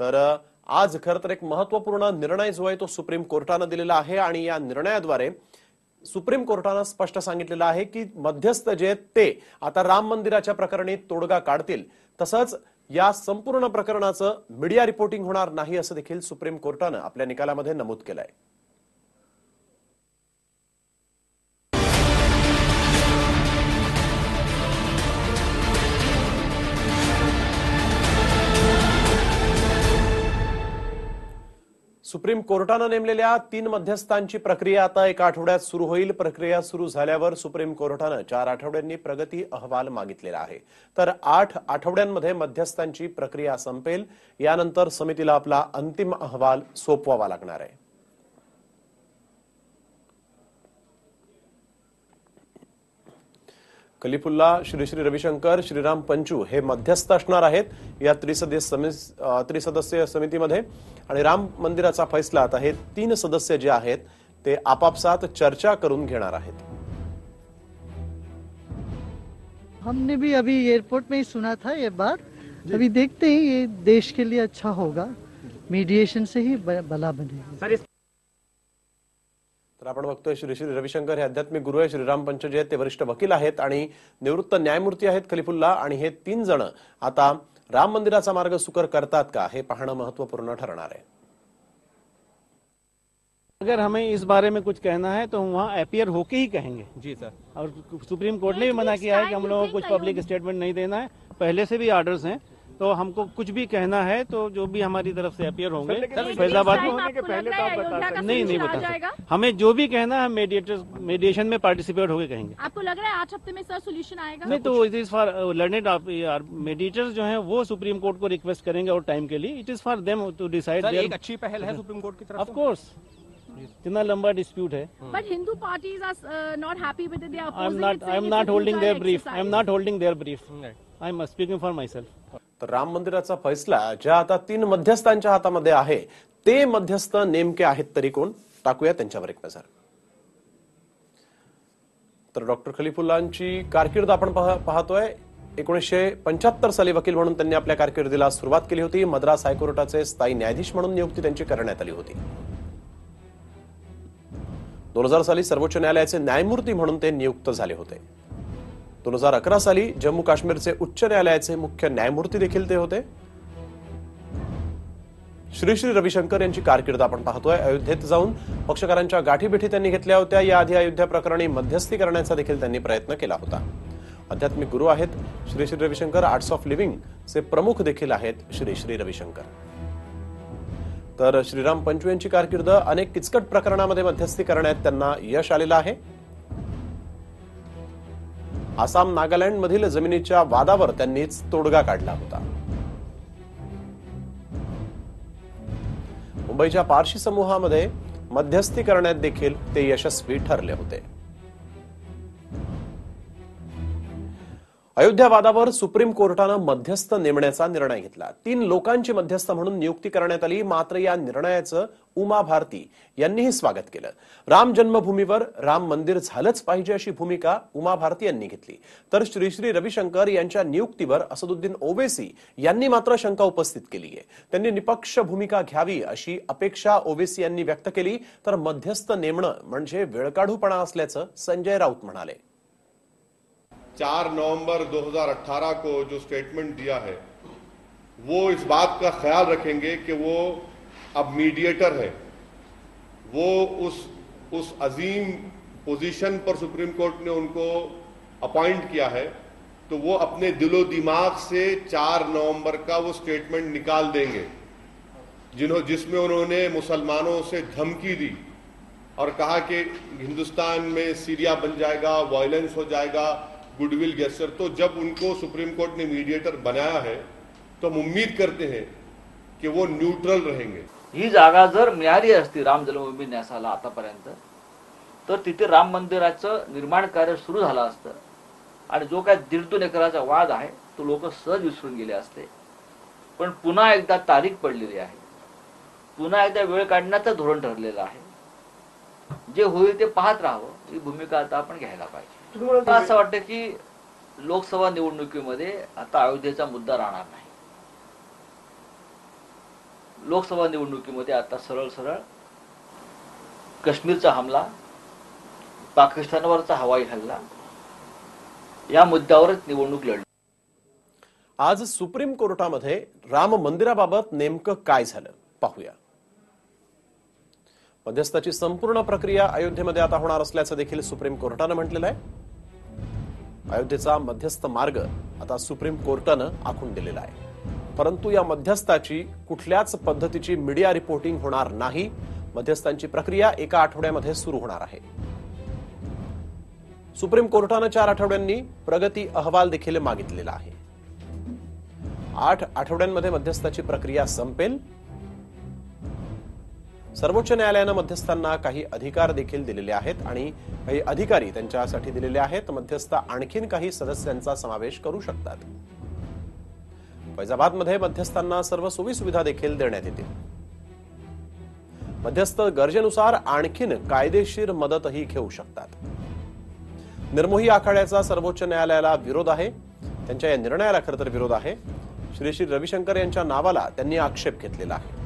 तर आज खरं तर एक महत्त्वपूर्ण निर्णय जो आहे तो सुप्रीम कोर्टानं दिलेला आहे आणि या निर्णयाद्वारे सुप्रीम कोर्टानं स्पष्ट सांगितलेलं आहे की मध्यस्थ जे ते आता राम मंदिराच्या प्रकरणी तोडगा काढतील. तसंच या संपूर्ण प्रकरणाचं मीडिया रिपोर्टिंग होणार नाही असं देखील सुप्रीम कोर्टानं आपल्या निकालामध्ये नमूद केलं आहे सुप्रीम कोर्टानं नेमलेल्या तीन मध्यस्थांची प्रक्रिया आता एका आठवड्यात सुरू होईल. प्रक्रिया सुरू झाल्यावर सुप्रीम कोर्टानं चार आठवड्यांनी प्रगती अहवाल मागितलेला आहे. तर आठ आठवड्यांमध्ये मध्यस्थांची प्रक्रिया संपेल. यानंतर समितीला आपला अंतिम अहवाल सोपवावा लागणार आहे. कलिफुल्ला श्री श्री रविशंकर श्रीराम पंचू हे मध्यस्थ असणार आहेत या त्रिसदस्य त्रिसदस्यीय समितीमध्ये. आणि राम मंदिराचा फैसला आता हे तीन सदस्य जे आहेत ते आपापसात चर्चा करून घेणार आहेत. हमने भी अभी एयरपोर्ट में ही सुना था ये बात। अभी देखते हैं ये देश के लिए अच्छा होगा। मीडिएशन से ही भला बनेगा। तर आपण बघतोय श्री श्री रविशंकर हे आध्यात्मिक गुरु आहे श्रीराम पंच जे आहेत ते वरिष्ठ वकील आहेत आणि निवृत्त न्यायमूर्ती आहेत खलिफुल्ला. आणि हे तीन जण आता राम मंदिराचा मार्ग सुकर करतात का? हे पाहणं महत्त्वपूर्ण ठरणार आहे. अगर हमें इस बारे में कुछ कहना है तो हम वहाँ अपियर होके ही कहेंगे। जी सर। और सुप्रीम कोर्ट ने भी मना किया है कि हम लोगों को कुछ पब्लिक स्टेटमेंट नहीं देना है। पहले से भी ऑर्डर्स हैं। तो हमको कुछ भी कहना है तो जो भी हमारी तरफ़ से अपियर होंगे। फैजाबाद में होने के पहले तो आप बता सकते नहीं नहीं बता सकते। हमें जो भी कहना है मेडिएटर मेडिएशन में पार्टिसिपेट होके कहेंगे। आपको लग रहा है आठ हफ़्ते में सर सोल्यूशन आएगा? नहीं तो it is for learned mediators जो है वो सुप्रीम कोर्ट को रिक्वेस्ट करेंगे और टाइम के लिए। It is for them to decide एक अच्छी पहल है सुप्रीम कोर्ट की तरफ़ ऑफ़ कोर्स इतना लंबा डिस्प्यूट है। But Hindu parties are not happy with I am not I am not holding their brief I am not holding their brief I am speaking for myself तर राम मंदिराचा फैसला ज्या आता तीन मध्यस्थांच्या हातामध्ये आहे ते मध्यस्थ नेमके आहेत तरी कोण? टाकूया त्यांच्यावर एक नजर. तर डॉक्टर खलिफुल्लांची कारकीर्द आपण पाहतोय. एकोणीसशे पंच्याहत्तर साली वकील म्हणून त्यांनी आपल्या कारकिर्दीला सुरुवात केली होती. मद्रास हायकोर्टाचे स्थायी न्यायाधीश म्हणून नियुक्ती त्यांची करण्यात आली होती. दोन हजार साली सर्वोच्च न्यायालयाचे न्यायमूर्ती म्हणून ते नियुक्त झाले होते. दोन हजार अकरा साली जम्मू काश्मीरचे उच्च न्यायालयाचे मुख्य न्यायमूर्ती देखील ते होते. श्री श्री रविशंकर यांची कारकीर्द आपण पाहतोय. अयोध्येत जाऊन पक्षकारांच्या गाठीभेटी त्यांनी घेतल्या होत्या. याआधी अयोध्या प्रकरणी मध्यस्थी करण्याचा देखील त्यांनी प्रयत्न केला होता. आध्यात्मिक गुरु आहेत Shri Shri Ravishankar. Arts of living चे प्रमुख देखील आहेत श्री श्री रविशंकर. तर श्रीराम पंचू यांची कारकीर्द अनेक किचकट प्रकरणामध्ये मध्यस्थी करण्यात त्यांना यश आलेलं आहे. आसाम नागालँड मधील जमिनीच्या वादावर त्यांनीच तोडगा काढला होता. मुंबईच्या पारशी समूहामध्ये मध्यस्थी करण्यात देखील ते यशस्वी ठरले होते. अयोध्या वादावर सुप्रीम कोर्टानं मध्यस्थ नेमण्याचा निर्णय घेतला. तीन लोकांची मध्यस्थ म्हणून नियुक्ती करण्यात आली मात्र या निर्णयाचं उमा भारती यांनीही स्वागत केलं. राम जन्मभूमीवर राम मंदिर झालंच पाहिजे अशी भूमिका उमा भारती यांनी घेतली. तर श्री श्री रविशंकर यांच्या नियुक्तीवर असदुद्दीन ओवेसी यांनी मात्र शंका उपस्थित केली आहे. त्यांनी निपक्ष भूमिका घ्यावी अशी अपेक्षा ओवेसी यांनी व्यक्त केली. तर मध्यस्थ नेमणं म्हणजे वेळकाढूपणा असल्याचं संजय राऊत म्हणाले. चार नवंबर 2018 को जो स्टेटमेंट दिया है, वो इस बात का ख्याल रखेंगे कि वो अब मीडिएटर है। वो उस उस अजीम पोजीशन पर सुप्रीम कोर्ट ने उनको अपॉइंट किया है तो वो अपने दिलो दिमाग से चार नवंबर का वो स्टेटमेंट निकाल देंगे, जिन्हों, जिसमें उन्होंने मुसलमानों से धमकी दी और कहा कि हिंदुस्तान में सीरिया बन जाएगा वायलेंस हो जाएगा गुडविल गेस्टर तो जब उनको सुप्रीम कोर्ट ने मीडिएटर बनाया है तो हम उम्मीद करते हैं कि वो न्यूट्रल रहेंगे। ही जागा जर मिळाली असती राम जन्मभूमी न्यासाला आतापर्यंत तर तिथे राम मंदिराचं निर्माण कार्य सुरू झालं असतं. आणि जो काय दीड दोन एकराचा वाद आहे तो लोक सहज विसरून गेले असते. पण पुन्हा एकदा तारीख पडलेली आहे. पुन्हा एकदा वेळ काढण्याचं धोरण ठरलेलं आहे. जे होईल ते पाहत राहावं ही भूमिका आता आपण घ्यायला पाहिजे. मला असं वाटतं की लोकसभा निवडणुकीमध्ये आता अयोध्येचा मुद्दा राहणार नाही. लोकसभा निवडणुकीमध्ये आता सरळ सरळ काश्मीरचा हमला पाकिस्तानवरचा हवाई हल्ला या मुद्द्यावरच निवडणूक लढली. आज सुप्रीम कोर्टामध्ये राम मंदिराबाबत नेमकं काय झालं? पाहूया. मध्यस्थाची संपूर्ण प्रक्रिया अयोध्येमध्ये आता होणार असल्याचं देखील सुप्रीम कोर्टानं म्हटलेलं आहे. अयोध्येचा मध्यस्थ मार्ग आता सुप्रीम कोर्टानं आखून दिलेला आहे. परंतु या मध्यस्थाची कुठल्याच पद्धतीची मीडिया रिपोर्टिंग होणार नाही. मध्यस्थांची प्रक्रिया एका आठवड्यामध्ये सुरू होणार आहे. सुप्रीम कोर्टानं चार आठवड्यांनी प्रगती अहवाल देखील मागितलेला आहे. आठ आठवड्यांमध्ये मध्यस्थाची प्रक्रिया संपेल. सर्वोच्च न्यायालयानं मध्यस्थांना काही अधिकार देखील दिलेले आहेत आणि काही अधिकारी त्यांच्यासाठी दिलेले आहेत. मध्यस्थ आणखीन काही सदस्यांचा समावेश करू शकतात. फैजाबादमध्ये मध्यस्थांना सर्व सोयी सुविधा देखील देण्यात येतील. मध्यस्थ गरजेनुसार आणखीन कायदेशीर मदतही घेऊ शकतात. निर्मोही आखाड्याचा सर्वोच्च न्यायालयाला विरोध आहे. त्यांच्या या निर्णयाला खरं तर विरोध आहे. श्री श्री रविशंकर यांच्या नावाला त्यांनी आक्षेप घेतलेला आहे.